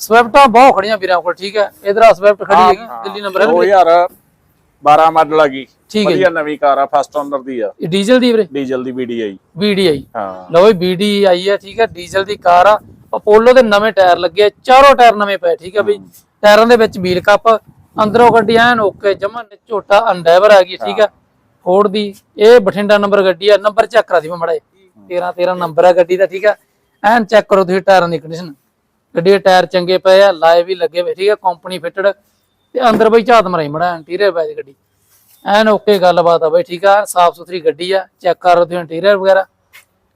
ਸਵਿਫਟਾਂ ਬਹੁਤ ਖੜੀਆਂ ਵੀਰਾਂ ਕੋਲ ਠੀਕ ਹੈ? ਇਧਰ ਆ ਸਵਿਫਟ ਖੜੀ ਹੈਗੀ ਦਿੱਲੀ ਨੰਬਰ ਹੈ ਵੀਰੇ? 2012 ਮਾਡਲ ਆ ਗਈ। ਵਧੀਆ ਨਵੀਂ ਕਾਰ ਆ ਫਸਟ ਓਨਰ ਦੀ ਆ। ਇਹ ਡੀਜ਼ਲ ਦੀ ਵੀਰੇ? ਡੀਜ਼ਲ ਦੀ VDI VDI ਹਾਂ। ਲਓ ਵੀ BD ਆਈ ਹੈ ਠੀਕ ਹੈ? ਡੀਜ਼ਲ ਦੀ ਕਾਰ ਆ। ਅਪੋਲੋ ਦੇ ਨਵੇਂ ਟਾਇਰ ਲੱਗੇ ਆ, ਚਾਰੋਂ ਟਾਇਰ ਨਵੇਂ ਪਏ ਠੀਕ ਹੈ ਬਈ ਟਾਇਰਾਂ ਦੇ ਵਿੱਚ ਵੀਲ ਕੱਪ ਅੰਦਰੋਂ ਗੱਡੀ ਐਨ ਓਕੇ ਜਮਨ ਝੋਟਾ ਅੰਡੈਵਰ ਆ ਗਈ ਠੀਕ ਹੈ? ਫੋਰਡ ਦੀ ਇਹ ਬਠਿੰਡਾ ਨੰਬਰ ਗੱਡੀ ਆ ਨੰਬਰ ਚੈੱਕ ਕਰਾ ਦੀ ਮੈਂ ਮੜਾ 13 13 ਨੰਬਰ ਆ ਗੱਡੀ ਦਾ ਠੀਕ ਹੈ? ਐਨ ਚੈੱਕ ਕਰੋ ਤੁਸੀਂ ਟਾਇਰਾਂ ਦੀ ਕੰਡੀਸ਼ਨ ਗੱਡੀ ਦੇ ਟਾਇਰ ਚੰਗੇ ਪਏ ਆ, ਲਾਏ ਵੀ ਲੱਗੇ ਹੋਏ ਠੀਕ ਹੈ ਕੰਪਨੀ ਫਿੱਟਡ ਤੇ ਅੰਦਰ ਬਈ ਝਾਤ ਮਰਾਈ ਮੜਾ ਇੰਟੀਰੀਅਰ ਪੈ ਗੱਡੀ। ਐਨ ਓਕੇ ਗੱਲਬਾਤ ਆ ਬਈ, ਠੀਕ ਆ, ਸਾਫ਼ ਸੁਥਰੀ ਗੱਡੀ ਆ ਚੈੱਕ ਕਰੋ ਤੁਸੀਂ ਇੰਟੀਰੀਅਰ ਵਗੈਰਾ।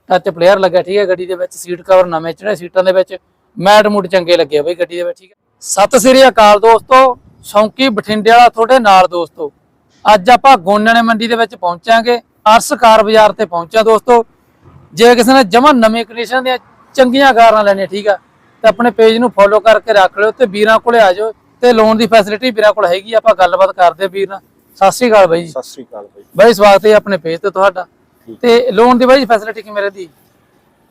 ਟੱਚ ਪਲੇਅਰ ਲੱਗਾ ਠੀਕ ਹੈ ਗੱਡੀ ਦੇ ਵਿੱਚ ਸੀਟ ਕਵਰ ਨਵੇਂ ਚੜੇ ਸੀਟਾਂ ਦੇ ਵਿੱਚ। ਮੈਟ ਮੂਡ ਚੰਗੇ ਲੱਗੇ ਬਈ ਗੱਡੀ ਦੇ ਵਿੱਚ, ਠੀਕ ਹੈ ਸਤਿ ਸ੍ਰੀ ਅਕਾਲ ਦੋਸਤੋ, ਸ਼ੌਂਕੀ ਬਠਿੰਡੇ ਵਾਲਾ ਤੁਹਾਡੇ ਨਾਲ ਦੋਸਤੋ। ਅੱਜ ਆਪਾਂ ਗੋਨਣੇ ਮੰਡੀ ਦੇ ਵਿੱਚ ਪਹੁੰਚਾਂਗੇ, ਅਰਸ ਕਾਰ ਬਾਜ਼ਾਰ ਤੇ ਪਹੁੰਚਿਆ ਦੋਸਤੋ। ਜੇ ਕਿਸੇ ਨੇ ਜਮਾ ਨਵੇਂ ਕੰਡੀਸ਼ਨ ਦੀਆਂ ਚੰਗੀਆਂ ਕਾਰਾਂ ਲੈਣੀਆਂ, ਠੀਕ ਆ ਤੇ ਆਪਣੇ ਪੇਜ ਨੂੰ ਫੋਲੋ ਕਰਕੇ ਰੱਖ ਲਿਓ ਤੇ ਵੀਰਾਂ ਕੋਲੇ ਆ ਜਾਓ ਤੇ ਲੋਨ ਦੀ ਫੈਸਿਲਿਟੀ ਵੀਰਾਂ ਕੋਲ ਹੈਗੀ ਆਪਾਂ ਗੱਲਬਾਤ ਕਰਦੇ ਵੀਰ ਨਾਲ। ਸਤਿ ਸ੍ਰੀ ਅਕਾਲ ਬਾਈ ਜੀ। ਸਤਿ ਸ੍ਰੀ ਅਕਾਲ ਬਾਈ। ਬਾਈ ਸਵਾਗਤ ਹੈ ਆਪਣੇ ਪੇਜ ਤੇ ਤੁਹਾਡਾ। ਤੇ ਲੋਨ ਦੀ ਬਾਈ ਫੈਸਿਲਿਟੀ ਕਿਵੇਂ ਰਹਦੀ?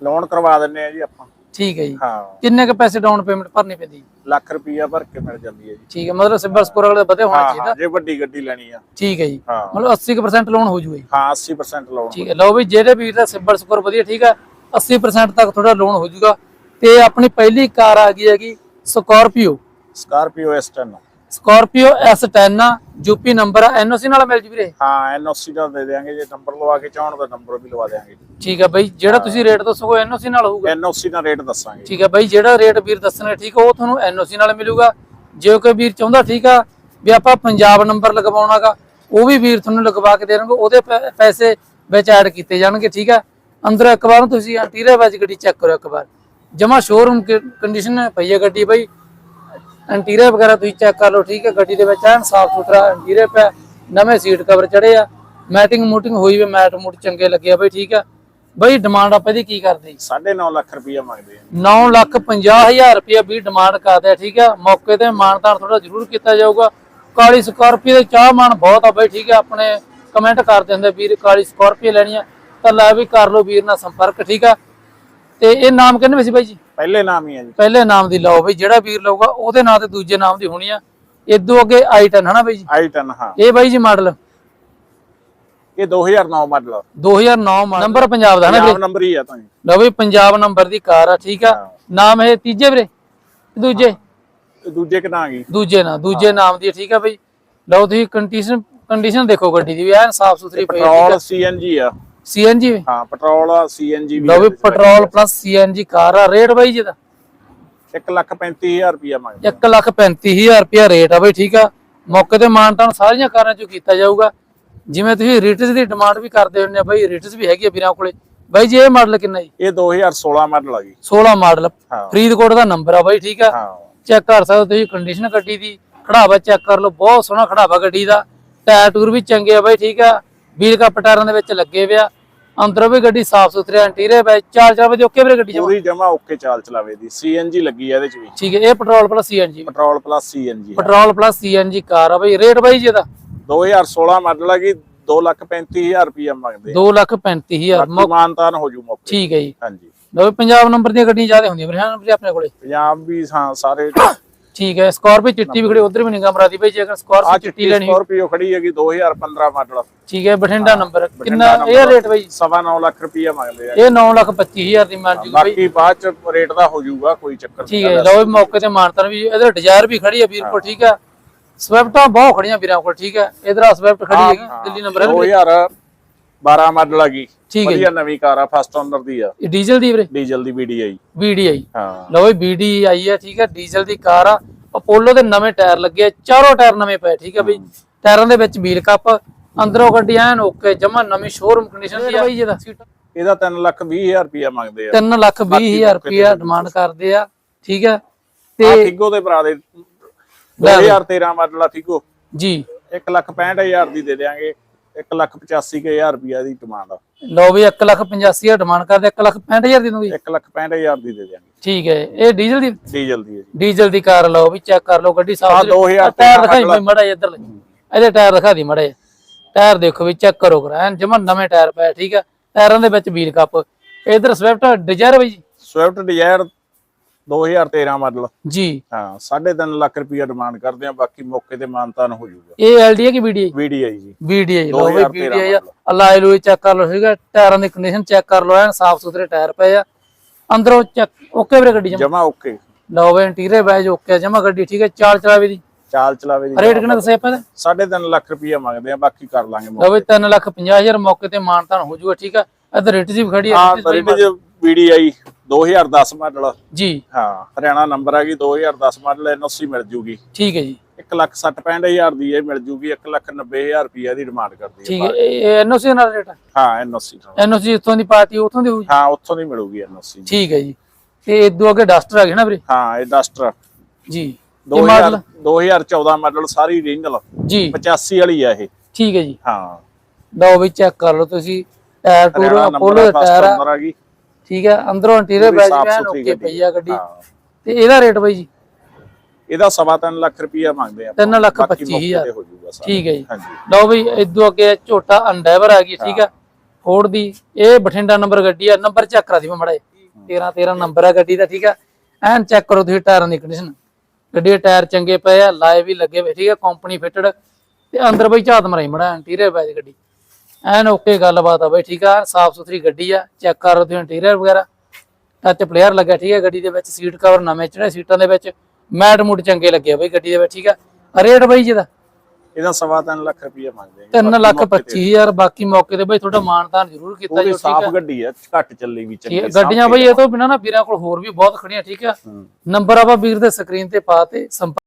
ਲੋਨ ਕਰਵਾ ਦਿੰਨੇ ਆ ਜੀ ਆਪਾਂ। ਠੀਕ ਹੈ ਜੀ। ਹਾਂ। ਕਿੰਨੇ ਕ ਪੈਸੇ ਡਾਊਨ ਪੇਮੈਂਟ ਭਰਨੀ ਪੈਂਦੀ? ਲੱਖ ਰੁਪਈਆ ਭਰ ਕੇ ਮਿਲ ਜਾਂਦੀ ਹੈ ਜੀ। ਠੀਕ ਹੈ ਮਤਲਬ ਸਿਬਲ ਸਕੋਰ ਅਗਲੇ ਵਧੇ ਹੋਣਾ ਚਾਹੀਦਾ ਹਾਂ ਜੇ ਵੱਡੀ ਗੱਡੀ ਲੈਣੀ ਆ। ਠੀਕ ਹੈ ਜੀ। ਮਤਲਬ 80% ਲੋਨ ਹੋ ਜੂਗਾ ਜੀ। ਹਾਂ 80% ਲੋਨ ਠੀਕ ਹੈ ਲਓ ਵੀ ਜਿਹੜੇ ਵੀਰ ਦਾ ਸਿਬਲ ਸਕੋਰ ਵਧੀਆ ਠੀਕ ਹੈ 80% ਤੱਕ ਤੁਹਾਡਾ ਲੋਨ ਹੋ ਜੂਗਾ। ਤੇ ਆਪਣੀ ਪਹਿਲੀ ਕਾਰ ਆ ਗਈ ਹੈਗੀ Scorpio. Scorpio S10 Scorpio S10 ਆ ਯੂਪੀ ਨੰਬਰ ਆ ਐਨਓਸੀ ਨਾਲ ਮਿਲ ਜੂ ਵੀਰੇ? ਹਾਂ ਐਨਓਸੀ ਦਾ ਦੇ ਦੇਾਂਗੇ ਜੇ ਨੰਬਰ ਲਵਾ ਕੇ ਚਾਹਣ ਦਾ ਨੰਬਰ ਵੀ ਲਵਾ ਦੇਾਂਗੇ ਠੀਕ ਹੈ ਬਾਈ ਜਿਹੜਾ ਤੁਸੀਂ ਰੇਟ ਦੱਸੋਗੇ ਐਨਓਸੀ ਨਾਲ ਹੋਊਗਾ? ਐਨਓਸੀ ਦਾ ਰੇਟ ਦੱਸਾਂਗੇ। ਠੀਕ ਹੈ ਬਾਈ ਜਿਹੜਾ ਰੇਟ ਵੀਰ ਦੱਸਣਾ ਠੀਕ ਆ ਉਹ ਤੁਹਾਨੂੰ ਐਨਓਸੀ ਨਾਲ ਮਿਲੂਗਾ। ਜੇ ਕੋਈ ਵੀਰ ਚਾਹੁੰਦਾ ਠੀਕ ਆ ਵੀ ਆਪਾਂ ਪੰਜਾਬ ਨੰਬਰ ਲਗਵਾਉਣਾਗਾ ਉਹ ਵੀ ਵੀਰ ਤੁਹਾਨੂੰ ਲਗਵਾ ਕੇ ਦੇਣਗੇ ਉਹਦੇ ਪੈਸੇ ਵਿੱਚ ਐਡ ਕੀਤੇ ਜਾਣਗੇ ਠੀਕ ਆ। ਅੰਦਰ ਇੱਕ ਵਾਰ ਤੁਸੀਂ ਇੰਟੀਰੀਅਰ ਵਿੱਚ ਗੱਡੀ ਚੈੱਕ ਕਰੋ ਇੱਕ ਵਾਰ। ਜਮਾ ਸ਼ੋਰੂਮ ਕੰਡੀਸ਼ਨ ਪਈ ਹੈ ਗੱਡੀ ਬਾਈ ਇੰਟੀਰੀਅਰ ਵਗੈਰਾ ਤੁਸੀਂ ਚੈੱਕ ਕਰ ਲਓ ਠੀਕ ਹੈ ਗੱਡੀ ਦੇ ਵਿੱਚ ਐਨ ਸਾਫ਼ ਸੁਥਰਾ ਇੰਟੀਰੀਅਰ ਪਿਆ ਨਵੇਂ ਸੀਟ ਕਵਰ ਚੜੇ ਆ ਮੈਟਿੰਗ ਮੂਟਿੰਗ ਹੋਈ ਵੀ ਮੈਟ ਮੂਟ ਚੰਗੇ ਲੱਗੇ ਆ ਬਾਈ ਠੀਕ ਆ। ਬਾਈ ਡਿਮਾਂਡ ਆਪਾਂ ਇਹਦੀ ਕੀ ਕਰਦੇ? 9.5 ਲੱਖ ਰੁਪਈਆ ਮੰਗਦੇ ਆ। 9 ਲੱਖ 50 ਹਜ਼ਾਰ ਰੁਪਏ ਵੀ ਡਿਮਾਂਡ ਕਰਦੇ ਆ ਠੀਕ ਆ। ਮੌਕੇ ਤੇ ਮਾਨਤਾਨ ਥੋੜਾ ਜ਼ਰੂਰ ਕੀਤਾ ਜਾਊਗਾ। ਕਾਲੀ ਸਕਾਰਪੀਓ ਦੇ ਚਾਹ ਮਾਨ ਬਹੁਤ ਆ ਬਈ ਠੀਕ ਆ। ਆਪਣੇ ਕਮੈਂਟ ਕਰਦੇ ਹੁੰਦੇ ਵੀਰ ਕਾਲੀ ਸਕਾਰਪੀਓ ਲੈਣੀ ਆ ਤਾਂ ਲੈ ਵੀ ਕਰ ਲਓ ਵੀਰ ਨਾਲ ਸੰਪਰਕ ਠੀਕ ਆ। ਤੇ ਇਹ ਨਾਮ ਕਿੰਨੇ ਵਿੱਚ ਸੀ ਬਾਈ ਜੀ? ਪਹਿਲੇ ਨਾਮ ਹੀ ਆ ਜੀ। ਪਹਿਲੇ ਨਾਮ ਦੀ ਲਓ ਬਈ ਜਿਹੜਾ ਵੀਰ ਲਊਗਾ ਉਹਦੇ ਨਾਂ ਤੇ ਦੂਜੇ ਨਾਮ ਦੀ ਹੋਣੀ ਆ। ਇਦੋਂ ਅੱਗੇ i10 ਹਨਾ ਬਾਈ ਜੀ? i10 ਹਾਂ। ਇਹ ਬਾਈ ਜੀ ਮਾਡਲ ਇਹ 2009 ਮਾਡਲ 2009 ਨੰਬਰ ਪੰਜਾਬ ਦਾ ਹਨਾ ਵੀਰੇ ਨਾਮ ਨੰਬਰ ਹੀ ਆ ਤਾਂ ਲਓ ਬਈ ਪੰਜਾਬ ਨੰਬਰ ਦੀ ਕਾਰ ਆ ਠੀਕ ਆ। ਹਾਂ। ਨਾਮ ਇਹ ਤੀਜੇ ਵੀਰੇ? ਦੂਜੇ? ਦੂਜੇ ਕਿਨਾਂ ਗਈ ਦੂਜੇ ਨਾਮ ਦੂਜੇ ਨਾਮ ਦੀ ਹੈ, ਠੀਕ ਆ ਬਈ। ਲਓ ਤੁਸੀਂ ਕੰਡੀਸ਼ਨ ਕੰਡੀਸ਼ਨ ਦੇਖੋ ਗੱਡੀ ਦੀ ਵੀ ਐਨ ਸਾਫ਼ ਸੁਥਰੀ ਪਈ ਪੈਟਰੋਲ ਸੀਐਨਜੀ ਆ। ਸੀਐਨਜੀ ਹਾਂ ਪੈਟਰੋਲ ਆ ਸੀਐਨਜੀ ਵੀ ਲਓ ਵੀ ਪੈਟਰੋਲ ਪਲੱਸ ਸੀਐਨਜੀ ਕਾਰ ਆ ਰੇਟ ਬਾਈ ਜਿਹਦਾ 135000 ਰੁਪਈਆ ਮੰਗਦੇ 1 ਲੱਖ 35000 ਰੁਪਿਆ ਰੇਟ ਆ ਬਈ ਠੀਕ ਆ। ਮੌਕੇ ਤੇ ਮਾਨਤਾਨ ਸਾਰੀਆਂ ਕਾਰਾਂ ਚੋਂ ਕੀਤਾ ਜਾਊਗਾ। ਜਿਵੇਂ ਤੁਸੀਂ ਰਿਟਸ ਦੀ ਡਿਮਾਂਡ ਵੀ ਕਰਦੇ ਹੁੰਦੇ ਆ ਬਈ ਰਿਟਸ ਵੀ ਹੈਗੀ ਆ ਵੀਰਾਂ ਕੋਲੇ। ਬਾਈ ਜੀ ਇਹ ਮਾਡਲ ਕਿੰਨਾ ਜੀ? ਇਹ 2016 ਮਾਡਲ ਆ ਗਈ 16 ਮਾਡਲ ਫਰੀਦਕੋਟ ਦਾ ਨੰਬਰ ਆ ਬਾਈ ਠੀਕ ਆ। ਚੈੱਕ ਕਰ ਸਕਦੇ ਤੁਸੀਂ ਕੰਡੀਸ਼ਨ ਗੱਡੀ ਦੀ। ਖੜਾਵਾ ਚੈੱਕ ਕਰ ਲਓ ਬਹੁਤ ਸੋਹਣਾ ਖੜਾਵਾ ਗੱਡੀ ਦਾ। ਟਾਇਰ ਟੂਰ ਵੀ ਚੰਗੇ ਆ ਬਾਈ ਠੀਕ ਆ। ਵੀਲ ਕੱਪ ਟਾਇਰਾਂ ਦੇ ਵਿੱਚ ਲੱਗੇ ਪਿਆ ਅੰਦਰੋਂ ਵੀ ਗੱਡੀ ਸਾਫ਼ ਸੁਥਰੀ ਇੰਟੀਰੀਅਰ ਵਿੱਚ ਚਾਰ ਚਾਰ ਵਜੇ ਓਕੇ ਵੀਰੇ ਗੱਡੀ ਜਮਾ? ਪੂਰੀ ਜਮਾ ਓਕੇ ਚਾਲ ਚਲਾਵੇ ਦੀ। ਸੀਐਨਜੀ ਲੱਗੀ ਆ ਇਹਦੇ ਚ ਵੀ। ਠੀਕ ਹੈ ਇਹ petrol plus CNG petrol plus CNG petrol plus CNG car ਆ ਬਾਈ। ਰੇਟ ਬਾਈ ਜੀ ਇਹਦਾ? 2016 ਮਾਡਲ ਆ ਗਈ 235000 ਰੁਪਈਆ ਮੰਗਦੇ 2 ਲੱਖ 35000 ਬਾਕੀ ਮਾਨਤਾਨ ਹੋ ਜੂ ਮੌਕੇ ਠੀਕ ਹੈ ਜੀ। ਹਾਂਜੀ। ਵੀ ਪੰਜਾਬ ਨੰਬਰ ਦੀਆਂ ਗੱਡੀਆਂ ਜ਼ਿਆਦਾ ਹੁੰਦੀਆਂ ਵੀਰੇ ਹਾਂ ਵੀਰੇ ਆਪਣੇ ਕੋਲੇ। ਪੰਜਾਬ ਵੀ ਹਾਂ ਸਾਰੇ ਠੀਕ ਹੈ ਸਕੋਰਪੀਓ ਚਿੱਟੀ ਵੀ ਖੜੀ ਉਧਰ ਵੀ ਨਿਗਾਹ ਮਰਾਦੀ ਬਾਈ ਜੇ ਅਗਰ ਸਕੋਰਪੀਓ ਚਿੱਟੀ ਲੈਣੀ। ਸਕਾਰਪੀਓ ਖੜੀ ਹੈਗੀ 2015 ਮਾਡਲ ਠੀਕ ਹੈ ਬਠਿੰਡਾ ਨੰਬਰ। ਕਿੰਨਾ ਇਹ। ਰੇਟ ਸਵਾ ਨੌ ਲੱਖ ਰੁਪਈਆ ਮੰਗਦੇ ਆ। ਇਹ 9 ਲੱਖ 25000 ਦੀ ਜੂਗੀ ਬਾਈ। ਬਾਕੀ ਬਾਅਦ ਚ ਰੇਟ ਦਾ ਹੋ ਜਾਊਗਾ ਕੋਈ ਚੱਕਰ ਠੀਕ ਹੈ ਲਓ ਮੌਕੇ ਤੇ ਮਾਨਤਨ ਵੀ ਇਹਦੇ ਡਿਜ਼ਾਇਰ ਵੀ ਖੜੀ ਹੈ ਵੀਰ ਕੋਲ ਠੀਕ ਹੈ। ਸਵਿਫਟਾਂ ਬਹੁਤ ਖੜੀਆਂ ਵੀਰਾਂ ਕੋਲ ਠੀਕ ਹੈ। ਇਧਰ ਸਵਿਫਟ ਖੜੀ ਹੈਗੀ ਦਿੱਲੀ ਨੰਬਰ ਹੈ ਵੀਰੇ। 2012 ਮਾਡਲ ਆ ਗਈ। ਠੀਕ ਹੈ ਵਧੀਆ ਨਵੀਂ ਕਾਰ ਆ ਫਸਟ ਓਨਰ ਦੀ ਆ। ਇਹ ਡੀਜ਼ਲ ਦੀ ਵੀਰੇ? ਡੀਜ਼ਲ ਦੀ VDI VDI ਹਾਂ। ਲਓ ਵੀ BD ਆਈ ਹੈ ਠੀਕ ਹੈ ਡੀਜ਼ਲ ਦੀ ਕਾਰ ਆ। ਅਪੋਲੋ ਦੇ ਨਵੇਂ ਟਾਇਰ ਲੱਗੇ ਆ ਚਾਰੋਂ ਟਾਇਰ ਨਵੇਂ ਪਏ ਠੀਕ ਹੈ। ਬਈ ਟਾਇਰਾਂ ਦੇ ਵਿੱਚ ਵੀਲ ਕੱਪ ਅੰਦਰੋਂ ਗੱਡੀ ਐਨ ਓਕੇ ਜਮਾ ਨਵੀਂ ਸ਼ੋਰੂਮ ਕੰਡੀਸ਼ਨ ਦੀ ਆ। ਬਈ ਜਿਹਦਾ ਇਹਦਾ 3 ਲੱਖ 20000 ਰੁਪਈਆ ਮੰਗਦੇ ਆ। 3 ਲੱਖ 20000 ਰੁਪਇਆ ਡਿਮਾਂਡ ਕਰਦੇ ਆ ਠੀਕ ਹੈ ਆ ਤੇ ਫਿਗੋ ਦੇ ਭਰਾ ਦੇ 2013 ਮਾਡਲ ਆ ਫਿਗੋ ਜੀ। 1 ਲੱਖ 65000 ਦੀ ਦੇ ਦੇਾਂਗੇ 1 ਲੱਖ 85000 ਰੁਪਈਆ ਦੀ ਡਿਮਾਂਡ ਆ। ਲਓ ਵੀ 1 ਲੱਖ 85000 ਡਿਮਾਂਡ ਕਰਦੇ 1 ਲੱਖ 65000 ਦੀ ਦੂੰਗੀ 1 ਲੱਖ 65000 ਦੀ ਦੇ ਦੇਾਂਗੇ ਠੀਕ ਹੈ ਇਹ ਡੀਜ਼ਲ ਦੀ? ਡੀਜ਼ਲ ਦੀ ਹੈ ਜੀ। ਡੀਜ਼ਲ ਦੀ ਕਾਰ ਲਓ ਵੀ ਚੈੱਕ ਕਰ ਲਓ ਗੱਡੀ ਸਾਫ਼ ਆਹ 2000 ਟਾਇਰ ਦਿਖਾਈ ਮੜਾ ਇੱਧਰ ਇਹਦੇ ਟਾਇਰ ਦਿਖਾ ਦੀ ਮੜੇ ਟਾਇਰ ਦੇਖੋ ਵੀ ਚੈੱਕ ਕਰੋ ਕਰਾ ਜਮਾ ਨਵੇਂ ਟਾਇਰ ਪਏ ਠੀਕ ਹੈ। ਟਾਇਰਾਂ ਦੇ ਵਿੱਚ ਵੀਲ ਕੱਪ। ਇਧਰ ਸਵਿਫਟ ਡਿਜ਼ਾਇਰ ਬਈ ਜੀ? ਸਵਿਫਟ ਡਿਜ਼ਾਇਰ 2013 ਮਾਡਲ ਜੀ। ਹਾਂ 3.5 ਲੱਖ ਰੁਪਇਆ ਡਿਮਾਂਡ ਕਰਦੇ ਆ ਬਾਕੀ ਮੌਕੇ ਤੇ ਮਾਨਤਾਨ ਹੋ ਜਾਊਗਾ। ਇਹ ਐਲਡੀ ਹੈ ਕਿ ਵੀਡੀਆਈ ਵੀਡੀਆਈ ਜੀ। ਵੀਡੀਆਈ ਲਓ ਬਈ 2013 ਵੀਡੀਆਈ model। ਅਲਾਈ ਲੋਈ ਚੈੱਕ ਕਰ ਲਓ ਹੈ ਟਾਇਰਾਂ ਦੀ ਕੰਡੀਸ਼ਨ ਚੈੱਕ ਕਰ ਲਓ ਐਨ ਸਾਫ਼ ਸੁਥਰੇ ਟਾਇਰ ਪਏ ਆ। ਅੰਦਰੋਂ ਚੈੱਕ ਓਕੇ ਵੀਰੇ ਗੱਡੀ ਜਮਾ? ਓਕੇ ਲਓ ਬਈ ਇੰਟੀਰੀਅਰ ਬੈਜ ਓਕੇ ਜਮਾ ਗੱਡੀ ਠੀਕ ਹੈ ਚਾਲ ਚਲਾਵੇ ਦੀ। ਚਾਲ ਚਲਾਵੇ ਦੀ। ਰੇਟ ਕਿੰਨਾ ਦੱਸਿਆ ਆਪਾਂ ਇਹਦਾ? 3.5 ਲੱਖ ਰੁਪਇਆ ਮੰਗਦੇ ਆ ਬਾਕੀ ਕਰ ਲਾਂਗੇ ਲਓ ਬਈ 3 ਲੱਖ 50000 ਮੌਕੇ ਤੇ ਮਾਨਤਾਨ ਹੋ ਜਾਊਗਾ ਠੀਕ ਹੈ ਇਧਰ ਰੇਟ ਜੀ ਖੜੀ ਹੈ ਹਾਂ ਰੇਟ ਜੀ ਵੀਡੀਆਈ 2010 ਮਾਡਲ। ਜੀ। ਹਾਂ ਹਰਿਆਣਾ ਨੰਬਰ ਹੈਗੀ 2010 ਮਾਡਲ ਐਨਓਸੀ ਮਿਲ ਜੂਗੀ। ਠੀਕ ਹੈ ਜੀ। 1 ਲੱਖ 60 65000 ਦੀ ਇਹ ਮਿਲ ਜੂਗੀ 1 ਲੱਖ 90000 ਰੁਪਇਆ ਦੀ ਡਿਮਾਂਡ ਕਰਦੀ ਠੀਕ ਹੈ ਹੈ ਇਹ ਐਨਓਸੀ ਨਾਲ ਰੇਟ ਹਾਂ ਐਨਓਸੀ ਐਨਓਸੀ ਉੱਥੋਂ ਦੀ ਪਾਰਟੀ ਉੱਥੋਂ ਦੀ ਹੋਊ ਹਾਂ ਉੱਥੋਂ ਦੀ ਮਿਲੂਗੀ ਐਨਓਸੀ ਠੀਕ ਹੈ ਜੀ। ਤੇ ਇਦੋਂ ਅੱਗੇ ਡਸਟਰ ਆ ਨਾ ਵੀਰੇ? ਹਾਂ ਇਹ ਡਸਟਰ। ਜੀ। 2000 2014 ਮਾਡਲ ਸਾਰੀ ਰੀਜਨਲ ਜੀ। 85 ਵਾਲੀ ਆ ਇਹ। ਠੀਕ ਹੈ ਜੀ। ਹਾਂ। ਲਓ ਵੀ ਚੈੱਕ ਕਰ ਲਓ ਤੁਸੀਂ। ਟਾਇਰ ਟੂਰ ਅਪੋਲੋ ਟਾਇਰ ਆ ਨੰਬਰ ਆ ਗਈ। ਠੀਕ ਹੈ ਅੰਦਰੋਂ ਇੰਟੀਰੀਅਰ ਪੂਰੀ ਬੈਜ ਸਾਫ਼ ਵੀ ਸੁਥਰੀ ਓਕੇ ਪਈ ਆ ਗੱਡੀ। ਹਾਂ। ਤੇ ਇਹਦਾ ਰੇਟ ਬਾਈ ਜੀ? ਇਹਦਾ ਸਵਾ ਤਿੰਨ ਲੱਖ ਰੁਪਇਆ ਮੰਗਦੇ ਆ ਤਿੰਨ ਲੱਖ ਪੱਚੀ ਹਜ਼ਾਰ। ਤੇ ਹੋ ਜਾਊਗਾ ਸਾਰਾ। ਠੀਕ ਹੈ ਜੀ। ਹਾਂਜੀ। ਲਓ ਬਈ ਇਦੋਂ ਅੱਗੇ ਝੋਟਾ ਅੰਡੈਵਰ ਆ ਗਈ ਠੀਕ ਹੈ। ਫੋਰਡ ਦੀ ਇਹ ਬਠਿੰਡਾ ਨੰਬਰ ਗੱਡੀ ਆ। ਨੰਬਰ ਚੈੱਕ ਕਰਾ ਦੀ ਮੈਂ ਮੜਾ 13 13 ਨੰਬਰ ਆ ਗੱਡੀ ਦਾ ਠੀਕ ਆ ਐਨ ਚੈੱਕ ਕਰੋ ਤੁਸੀਂ ਟਾਇਰਾਂ ਦੀ ਕੰਡੀਸ਼ਨ ਗੱਡੀ ਦੇ ਟਾਇਰ ਚੰਗੇ ਪਏ ਆ ਲਾਏ ਵੀ ਲੱਗੇ ਹੋਏ ਠੀਕ ਆ ਕੰਪਨੀ ਫਿਟਡ ਤੇ ਅੰਦਰ ਬਈ ਝਾਤ ਮਰਾਈ ਮੜਾ ਇੰਟੀਰੀਅਰ ਦੀ ਗੱਡੀ। ਐਨ ਓਕੇ ਗੱਲਬਾਤ ਆ ਬਈ ਠੀਕ ਆ? ਸਾਫ਼ ਸੁਥਰੀ ਗੱਡੀ ਆ ਚੈੱਕ ਕਰੋ ਤੁਸੀਂ ਇੰਟੀਰੀਅਰ ਵਗੈਰਾ। ਟੱਚ ਪਲੇਅਰ ਲੱਗਾ ਠੀਕ ਹੈ ਗੱਡੀ ਦੇ ਵਿੱਚ ਸੀਟ ਕਵਰ ਨਵੇਂ ਚੜੇ ਸੀਟਾਂ ਦੇ ਵਿੱਚ। ਮੈਟ ਮੂਡ ਚੰਗੇ ਲੱਗੇ ਆ ਬਈ ਗੱਡੀ ਦੇ ਵਿੱਚ ਠੀਕ ਆ? ਰੇਟ ਬਈ ਜਿਹਦਾ? ਇਹਦਾ ਸਵਾ ਤਿੰਨ ਲੱਖ ਰੁਪਇਆ ਮੰਗਦੇ ਆ 3 ਲੱਖ 25000 ਬਾਕੀ ਮੌਕੇ ਤੇ ਬਈ ਤੁਹਾਡਾ ਮਾਨਤਾਨ ਜ਼ਰੂਰ ਕੀਤਾ ਜੋ ਸਾਫ਼ ਗੱਡੀ ਆ ਘੱਟ ਚੱਲੀ ਵੀ ਚੰਗੀ ਗੱਡੀਆਂ ਬਈ ਇਹ ਤੋਂ ਬਿਨਾਂ ਨਾ ਵੀਰਾਂ ਕੋਲ ਹੋਰ ਵੀ ਬਹੁਤ ਖੜੀਆਂ ਠੀਕ ਹੈ। ਨੰਬਰ ਆਪਾਂ ਵੀਰ ਦੇ ਸਕਰੀਨ ਤੇ ਪਾ ਤੇ ਸੰਪਰਕ